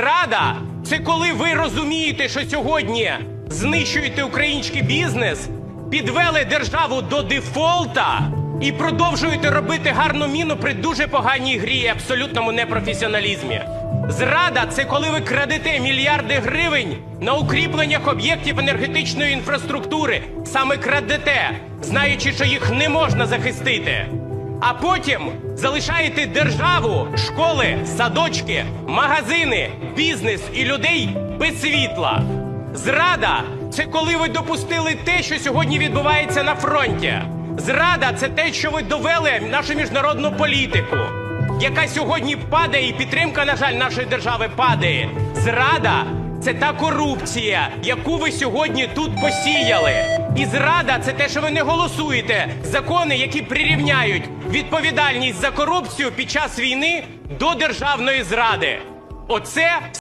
Рада це коли ви розумієте, що сьогодні знищуєте український бізнес, підвели державу до дефолта і продовжуєте робити гарну міну при дуже поганій грі і абсолютному непрофесіоналізмі. Зрада це коли ви крадете мільярди гривень на укріпленнях об'єктів енергетичної інфраструктури. Саме крадете, знаючи, що їх не можна захистити. А потім залишаєте державу, школи, садочки, магазини, бізнес і людей без світла. Зрада це коли ви допустили те, що сьогодні відбувається на фронті. Зрада це те, що ви довели нашу міжнародну політику, яка сьогодні падає, і підтримка, на жаль, нашої держави падає. Зрада це та корупція, яку ви сьогодні тут посіяли. І зрада це те, що ви не голосуєте закони, які прирівняють відповідальність за корупцію під час війни до державної зради. Оце